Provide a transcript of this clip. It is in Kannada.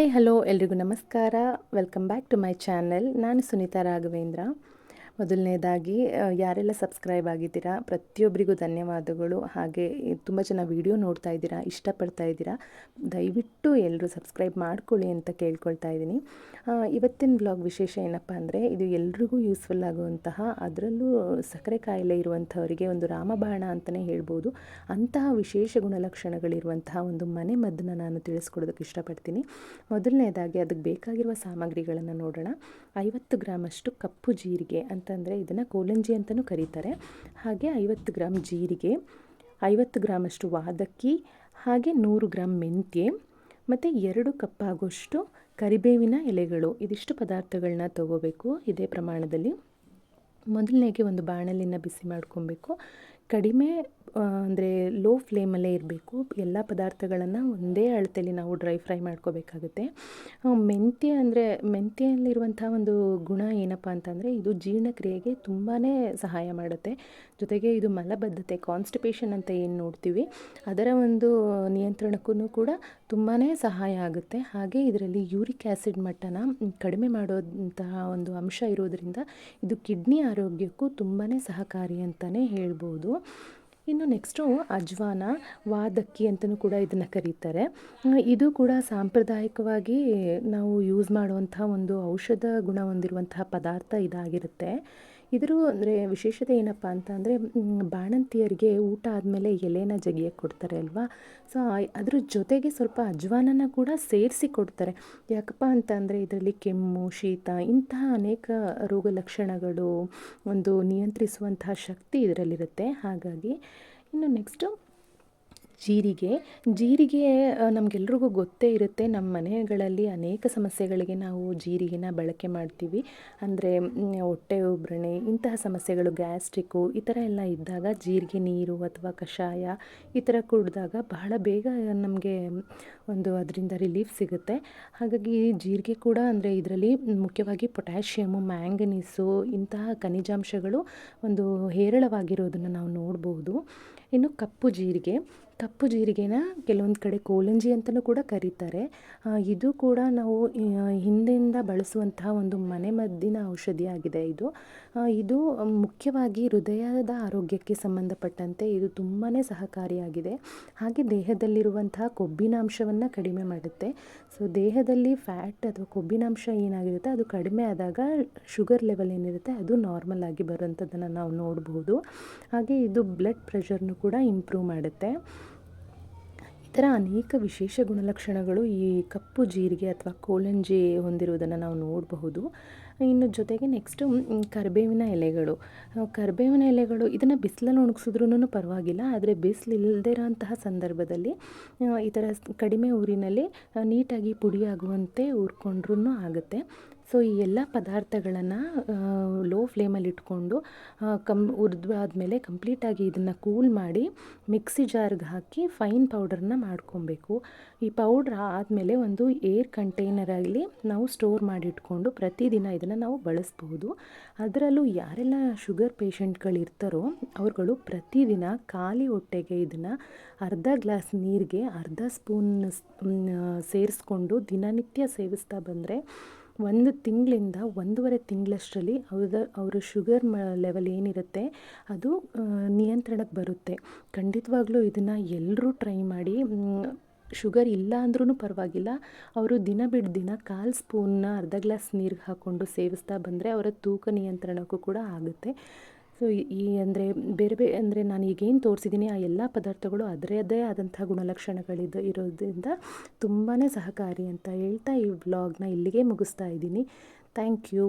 ಹಾಯ್ ಹಲೋ ಎಲ್ರಿಗೂ ನಮಸ್ಕಾರ. Welcome back to my channel ನಾನು ಸುನೀತಾ ರಾಘವೇಂದ್ರ. ಮೊದಲನೇದಾಗಿ ಯಾರೆಲ್ಲ ಸಬ್ಸ್ಕ್ರೈಬ್ ಆಗಿದ್ದೀರಾ, ಪ್ರತಿಯೊಬ್ಬರಿಗೂ ಧನ್ಯವಾದಗಳು. ಹಾಗೆ ತುಂಬ ಜನ ವಿಡಿಯೋ ನೋಡ್ತಾ ಇದ್ದೀರಾ, ಇಷ್ಟಪಡ್ತಾ ಇದ್ದೀರಾ, ದಯವಿಟ್ಟು ಎಲ್ಲರೂ ಸಬ್ಸ್ಕ್ರೈಬ್ ಮಾಡ್ಕೊಳ್ಳಿ ಅಂತ ಕೇಳ್ಕೊಳ್ತಾ ಇದ್ದೀನಿ. ಇವತ್ತಿನ ಬ್ಲಾಗ್ ವಿಶೇಷ ಏನಪ್ಪ ಅಂದರೆ, ಇದು ಎಲ್ರಿಗೂ ಯೂಸ್ಫುಲ್ ಆಗುವಂತಹ, ಅದರಲ್ಲೂ ಸಕ್ಕರೆ ಕಾಯಿಲೆ ಇರುವಂಥವರಿಗೆ ಒಂದು ರಾಮಬಾಣ ಅಂತಲೇ ಹೇಳ್ಬೋದು. ಅಂತಹ ವಿಶೇಷ ಗುಣಲಕ್ಷಣಗಳಿರುವಂತಹ ಒಂದು ಮನೆ ಮದ್ದನ್ನು ನಾನು ತಿಳಿಸ್ಕೊಡೋದಕ್ಕೆ ಇಷ್ಟಪಡ್ತೀನಿ. ಮೊದಲನೇದಾಗಿ, ಅದಕ್ಕೆ ಬೇಕಾಗಿರುವ ಸಾಮಗ್ರಿಗಳನ್ನು ನೋಡೋಣ. ಐವತ್ತು ಗ್ರಾಮಷ್ಟು ಕಪ್ಪು ಜೀರಿಗೆ ಅಂತಂದರೆ ಇದನ್ನು ಕೋಲಂಜಿ ಅಂತಲೂ ಕರೀತಾರೆ. ಹಾಗೆ ಐವತ್ತು ಗ್ರಾಮ್ ಜೀರಿಗೆ, ಐವತ್ತು ಗ್ರಾಮಷ್ಟು ವಾದಕ್ಕಿ, ಹಾಗೆ ನೂರು ಗ್ರಾಮ್ ಮೆಂತ್ಯೆ, ಮತ್ತು ಎರಡು ಕಪ್ಪಾಗೋಷ್ಟು ಕರಿಬೇವಿನ ಎಲೆಗಳು. ಇದಿಷ್ಟು ಪದಾರ್ಥಗಳನ್ನ ತಗೋಬೇಕು ಇದೇ ಪ್ರಮಾಣದಲ್ಲಿ. ಮೊದಲನೇಗೆ ಒಂದು ಬಾಣಲಿನ ಬಿಸಿ ಮಾಡ್ಕೊಬೇಕು. ಕಡಿಮೆ ಅಂದರೆ ಲೋ ಫ್ಲೇಮಲ್ಲೇ ಇರಬೇಕು. ಎಲ್ಲ ಪದಾರ್ಥಗಳನ್ನು ಒಂದೇ ಅಳತೆಯಲ್ಲಿ ನಾವು ಡ್ರೈ ಫ್ರೈ ಮಾಡ್ಕೋಬೇಕಾಗುತ್ತೆ. ಮೆಂತ್ಯ ಅಂದರೆ ಮೆಂತ್ಯಲ್ಲಿರುವಂಥ ಒಂದು ಗುಣ ಏನಪ್ಪ ಅಂತಂದರೆ ಇದು ಜೀರ್ಣಕ್ರಿಯೆಗೆ ತುಂಬಾ ಸಹಾಯ ಮಾಡುತ್ತೆ. ಜೊತೆಗೆ ಇದು ಮಲಬದ್ಧತೆ ಕಾನ್ಸ್ಟಿಪೇಷನ್ ಅಂತ ಏನು ನೋಡ್ತೀವಿ, ಅದರ ಒಂದು ನಿಯಂತ್ರಣಕ್ಕೂ ಕೂಡ ತುಂಬಾ ಸಹಾಯ ಆಗುತ್ತೆ. ಹಾಗೆ ಇದರಲ್ಲಿ ಯೂರಿಕ್ ಆ್ಯಸಿಡ್ ಮಟ್ಟನ ಕಡಿಮೆ ಮಾಡೋಂತಹ ಒಂದು ಅಂಶ ಇರೋದರಿಂದ ಇದು ಕಿಡ್ನಿ ಆರೋಗ್ಯಕ್ಕೂ ತುಂಬಾ ಸಹಕಾರಿ ಅಂತಲೇ ಹೇಳ್ಬೋದು. ಇನ್ನು ನೆಕ್ಸ್ಟು ಅಜ್ವಾನ, ವಾದಕ್ಕಿ ಅಂತಲೂ ಕೂಡ ಇದನ್ನು ಕರೀತಾರೆ. ಇದು ಕೂಡ ಸಾಂಪ್ರದಾಯಿಕವಾಗಿ ನಾವು ಯೂಸ್ ಮಾಡುವಂಥ ಒಂದು ಔಷಧ ಗುಣ ಹೊಂದಿರುವಂತಹ ಪದಾರ್ಥ ಇದಾಗಿರುತ್ತೆ. ಇದ್ರ ಅಂದರೆ ವಿಶೇಷತೆ ಏನಪ್ಪ ಅಂತ ಅಂದರೆ ಬಾಣಂತಿಯರಿಗೆ ಊಟ ಆದಮೇಲೆ ಎಲೆನ ಜಗಿಯಕ್ಕೆ ಕೊಡ್ತಾರೆ ಅಲ್ವಾ? ಸೊ ಅದ್ರ ಜೊತೆಗೆ ಸ್ವಲ್ಪ ಅಜ್ವಾನನ ಕೂಡ ಸೇರಿಸಿ ಕೊಡ್ತಾರೆ. ಯಾಕಪ್ಪ ಅಂತ ಅಂದರೆ ಇದರಲ್ಲಿ ಕೆಮ್ಮು, ಶೀತ ಇಂತಹ ಅನೇಕ ರೋಗ ಲಕ್ಷಣಗಳು ಒಂದು ನಿಯಂತ್ರಿಸುವಂತಹ ಶಕ್ತಿ ಇದರಲ್ಲಿರುತ್ತೆ. ಹಾಗಾಗಿ ಇನ್ನು ನೆಕ್ಸ್ಟು ಜೀರಿಗೆ. ಜೀರಿಗೆ ನಮಗೆಲ್ರಿಗೂ ಗೊತ್ತೇ ಇರುತ್ತೆ. ನಮ್ಮ ಮನೆಗಳಲ್ಲಿ ಅನೇಕ ಸಮಸ್ಯೆಗಳಿಗೆ ನಾವು ಜೀರಿಗೆನ ಬಳಕೆ ಮಾಡ್ತೀವಿ. ಅಂದರೆ ಹೊಟ್ಟೆ ಉಬ್ರಣೆ, ಇಂತಹ ಸಮಸ್ಯೆಗಳು ಗ್ಯಾಸ್ಟ್ರಿಕ್ಕು, ಈ ಥರ ಎಲ್ಲ ಇದ್ದಾಗ ಜೀರಿಗೆ ನೀರು ಅಥವಾ ಕಷಾಯ ಈ ಥರ ಕುಡಿದಾಗ ಬಹಳ ಬೇಗ ನಮಗೆ ಒಂದು ಅದರಿಂದ ರಿಲೀಫ್ ಸಿಗುತ್ತೆ. ಹಾಗಾಗಿ ಜೀರಿಗೆ ಕೂಡ ಅಂದರೆ ಇದರಲ್ಲಿ ಮುಖ್ಯವಾಗಿ ಪೊಟ್ಯಾಷಿಯಮು, ಮ್ಯಾಂಗನೀಸು ಇಂತಹ ಖನಿಜಾಂಶಗಳು ಒಂದು ಹೇರಳವಾಗಿರೋದನ್ನು ನಾವು ನೋಡ್ಬೋದು. ಇನ್ನು ಕಪ್ಪು ಜೀರಿಗೆ. ಕಪ್ಪು ಜೀರಿಗೆನ ಕೆಲವೊಂದು ಕಡೆ ಕೋಲಂಜಿ ಅಂತಲೂ ಕೂಡ ಕರೀತಾರೆ. ಇದು ಕೂಡ ನಾವು ಹಿಂದೆಯಿಂದ ಬಳಸುವಂತಹ ಒಂದು ಮನೆಮದ್ದಿನ ಔಷಧಿಯಾಗಿದೆ ಇದು. ಇದು ಮುಖ್ಯವಾಗಿ ಹೃದಯದ ಆರೋಗ್ಯಕ್ಕೆ ಸಂಬಂಧಪಟ್ಟಂತೆ ಇದು ತುಂಬಾ ಸಹಕಾರಿಯಾಗಿದೆ. ಹಾಗೆ ದೇಹದಲ್ಲಿರುವಂತಹ ಕೊಬ್ಬಿನಾಂಶವನ್ನು ಕಡಿಮೆ ಮಾಡುತ್ತೆ. ಸೊ ದೇಹದಲ್ಲಿ ಫ್ಯಾಟ್ ಅಥವಾ ಕೊಬ್ಬಿನಾಂಶ ಏನಾಗಿರುತ್ತೆ, ಅದು ಕಡಿಮೆ ಆದಾಗ ಶುಗರ್ ಲೆವೆಲ್ ಏನಿರುತ್ತೆ, ಅದು ನಾರ್ಮಲ್ ಆಗಿ ಬರುವಂಥದ್ದನ್ನು ನಾವು ನೋಡ್ಬೋದು. ಹಾಗೆ ಇದು ಬ್ಲಡ್ ಪ್ರೆಷರ್ನು ಕೂಡ ಇಂಪ್ರೂವ್ ಮಾಡುತ್ತೆ. ಥರ ಅನೇಕ ವಿಶೇಷ ಗುಣಲಕ್ಷಣಗಳು ಈ ಕಪ್ಪು ಜೀರಿಗೆ ಅಥವಾ ಕೋಲಂಜಿ ಹೊಂದಿರುವುದನ್ನು ನಾವು ನೋಡಬಹುದು. ಇನ್ನು ಜೊತೆಗೆ ನೆಕ್ಸ್ಟು ಕರಿಬೇವಿನ ಎಲೆಗಳು. ಕರಿಬೇವಿನ ಎಲೆಗಳು ಇದನ್ನು ಬಿಸಿಲಲ್ಲಿ ಒಣಗಿಸಿದ್ರೂ ಪರವಾಗಿಲ್ಲ, ಆದರೆ ಬಿಸಿಲು ಇಲ್ಲದೇ ಇರೋಂತಹ ಸಂದರ್ಭದಲ್ಲಿ ಈ ಥರ ಕಡಿಮೆ ಊರಿನಲ್ಲಿ ನೀಟಾಗಿ ಪುಡಿಯಾಗುವಂತೆ ಹುರ್ಕೊಂಡ್ರೂ ಆಗುತ್ತೆ. ಸೊ, ಈ ಎಲ್ಲ ಪದಾರ್ಥಗಳನ್ನು ಲೋ ಫ್ಲೇಮಲ್ಲಿ ಇಟ್ಕೊಂಡು ಕಮ್ ಹುರಿದಾದ್ಮೇಲೆ ಕಂಪ್ಲೀಟಾಗಿ ಇದನ್ನು ಕೂಲ್ ಮಾಡಿ ಮಿಕ್ಸಿ ಜಾರ್ಗೆ ಹಾಕಿ ಫೈನ್ ಪೌಡರ್ನ ಮಾಡ್ಕೊಬೇಕು. ಈ ಪೌಡ್ರ್ ಆದಮೇಲೆ ಒಂದು ಏರ್ ಕಂಟೈನರಲ್ಲಿ ನಾವು ಸ್ಟೋರ್ ಮಾಡಿಟ್ಕೊಂಡು ಪ್ರತಿದಿನ ಇದನ್ನು ನಾವು ಬಳಸ್ಬೋದು. ಅದರಲ್ಲೂ ಯಾರೆಲ್ಲ ಶುಗರ್ ಪೇಷಂಟ್ಗಳಿರ್ತಾರೋ ಅವ್ರುಗಳು ಪ್ರತಿದಿನ ಖಾಲಿ ಹೊಟ್ಟೆಗೆ ಇದನ್ನು ಅರ್ಧ ಗ್ಲಾಸ್ ನೀರಿಗೆ ಅರ್ಧ ಸ್ಪೂನ್ ಸೇರಿಸ್ಕೊಂಡು ದಿನನಿತ್ಯ ಸೇವಿಸ್ತಾ ಬಂದರೆ ಒಂದು ತಿಂಗಳಿಂದ ಒಂದೂವರೆ ತಿಂಗಳಷ್ಟರಲ್ಲಿ ಅವ್ರದ, ಅವರ ಶುಗರ್ ಮ ಲೆವೆಲ್ ಏನಿರುತ್ತೆ, ಅದು ನಿಯಂತ್ರಣಕ್ಕೆ ಬರುತ್ತೆ. ಖಂಡಿತವಾಗ್ಲೂ ಇದನ್ನು ಎಲ್ಲರೂ ಟ್ರೈ ಮಾಡಿ ಶುಗರ್ ಇಲ್ಲ ಅಂದ್ರೂ ಪರವಾಗಿಲ್ಲ. ಅವರು ದಿನ ಬಿಟ್ಟು ದಿನ ಕಾಲು ಸ್ಪೂನ್ನ ಅರ್ಧ ಗ್ಲಾಸ್ ನೀರಿಗೆ ಹಾಕ್ಕೊಂಡು ಸೇವಿಸ್ತಾ ಬಂದರೆ ಅವರ ತೂಕ ನಿಯಂತ್ರಣಕ್ಕೂ ಕೂಡ ಆಗುತ್ತೆ. ಸೊ ಈ ಅಂದರೆ ಬೇರೆ ಬೇರೆ ಅಂದರೆ ನಾನು ಈಗೇನು ತೋರಿಸಿದ್ದೀನಿ ಆ ಎಲ್ಲ ಪದಾರ್ಥಗಳು ಅದರದ್ದೇ ಆದಂಥ ಗುಣಲಕ್ಷಣಗಳಿದ್ದು ಇರೋದ್ರಿಂದ ತುಂಬಾ ಸಹಕಾರಿ ಅಂತ ಹೇಳ್ತಾ ಈ ವ್ಲಾಗ್ನ ಇಲ್ಲಿಗೆ ಮುಗಿಸ್ತಾ ಇದ್ದೀನಿ. Thank you